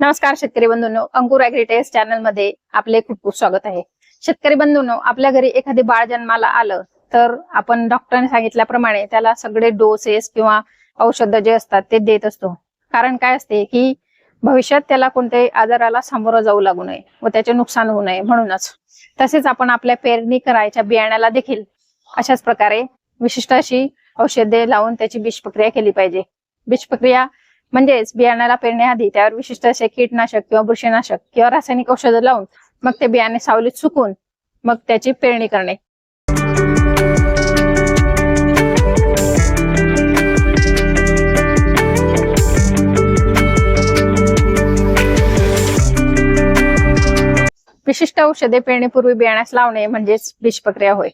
नमस्कार शेतकरी बंधूंनो अंकुर ऍग्रिटेस चॅनलमध्ये आपले खूप खूप स्वागत आहे. शेतकरी बंधूंनो आपल्या घरी एखादे बाळ जन्माला आलं तर आपण डॉक्टरांनी सांगितल्याप्रमाणे त्याला सगळे डोसेस किंवा औषध जे असतात ते देत असतो. कारण काय असते की भविष्यात त्याला कोणत्याही आजाराला सामोरं जाऊ लागू नये व त्याचे नुकसान होऊ नये म्हणूनच. तसेच आपण आपल्या पेरणी करायच्या बियाण्याला देखील अशाच प्रकारे विशिष्ट अशी औषधे लावून त्याची बीज प्रक्रिया केली पाहिजे. बीज प्रक्रिया म्हणजेच बियाण्याला पेरण्याआधी त्यावर विशिष्ट असे कीटनाशक किंवा बुरशीनाशक किंवा रासायनिक औषधं लावून मग ते बियाणे सावलीत सुकून मग त्याची पेरणी करणे. विशिष्ट औषधे पेरणीपूर्वी बियाण्यास लावणे म्हणजेच बीज प्रक्रिया होय.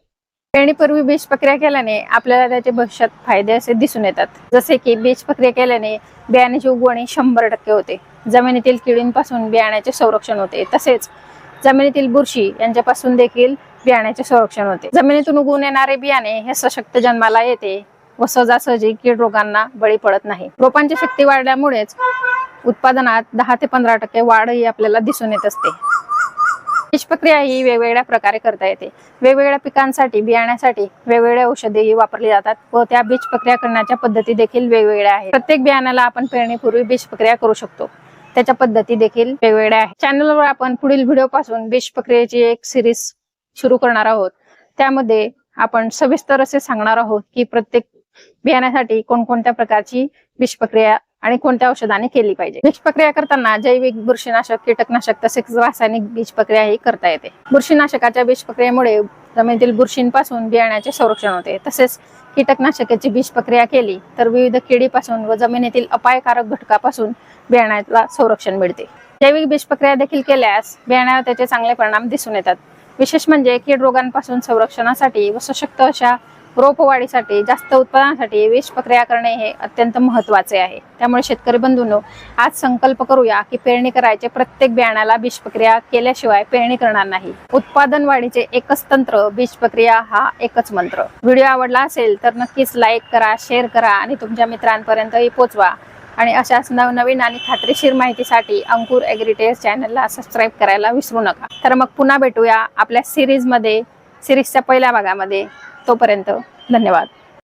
पेरणीपूर्वी बीज प्रक्रिया केल्याने आपल्याला त्याचे भविष्यात फायदे असे दिसून येतात. जसे की बीज प्रक्रिया केल्याने बियाण्याची उगवणी शंभर टक्के होते. जमिनीतील किडींपासून बियाण्याचे संरक्षण होते. तसेच जमिनीतील बुरशी यांच्यापासून देखील बियाण्याचे संरक्षण होते. जमिनीतून उगवून येणारे बियाणे हे सशक्त जन्माला येते व सहजासहजी कीड रोगांना बळी पडत नाही. रोपांची शक्ती वाढल्यामुळेच उत्पादनात दहा ते पंधरा टक्के वाढही आपल्याला दिसून येत असते. प्रक्रिया ही वेगवेगळ्या प्रकारे करता येते. वेगवेगळ्या पिकांसाठी बियाण्यासाठी वेगवेगळ्या औषधेही वापरली जातात व त्या बीज प्रक्रिया करण्याच्या पद्धती देखील वेगवेगळ्या आहेत. प्रत्येक बियाण्याला आपण पेरणीपूर्वी बीज प्रक्रिया करू शकतो. त्याच्या पद्धती देखील वेगवेगळ्या आहेत. चॅनलवर आपण पुढील व्हिडिओ पासून बीज प्रक्रियेची एक सिरीज सुरू करणार आहोत. त्यामध्ये आपण सविस्तर असे सांगणार आहोत की प्रत्येक बियाण्यासाठी कोणकोणत्या प्रकारची बीज प्रक्रिया आणि कोणत्या औषधाने केली पाहिजे. बीज प्रक्रिया करताना जैविक बुरशीनाशक कीटकनाशक तसेच रासायनिक बीज प्रक्रिया ही करता येते. बुरशीनाशकाच्या बीज प्रक्रियेमुळे जमिनीतील बुरशींपासून बियाण्याचे संरक्षण होते. तसेच कीटकनाशकाची बीज प्रक्रिया केली तर विविध किडीपासून व जमिनीतील अपायकारक घटकापासून बियाण्याला संरक्षण मिळते. जैविक बीज प्रक्रिया देखील केल्यास बियाण्यावर त्याचे चांगले परिणाम दिसून येतात. विशेष म्हणजे कीड रोगांपासून संरक्षणासाठी व सशक्त अशा रोपवाढीसाठी जास्त उत्पादनासाठी वेश प्रक्रिया करणे हे अत्यंत महत्त्वाचे आहे. त्यामुळे शेतकरी बंधूंनो आज संकल्प करूया की पेरणी करायचे प्रत्येक बियाण्याला बीज प्रक्रिया केल्याशिवाय पेरणी करणार नाही. उत्पादन वाढीचे एकच तंत्र बीज प्रक्रिया हा एकच मंत्र. व्हिडिओ आवडला असेल तर नक्कीच लाईक करा शेअर करा आणि तुमच्या मित्रांपर्यंतही पोचवा. आणि अशाच नवनवीन आणि खात्रीशीर माहितीसाठी अंकुर ॲग्रिटेज चॅनलला सबस्क्राईब करायला विसरू नका. तर मग पुन्हा भेटूया आपल्या सिरीजमध्ये. सिरीजच्या पहिल्या भागामध्ये तोपर्यंत धन्यवाद.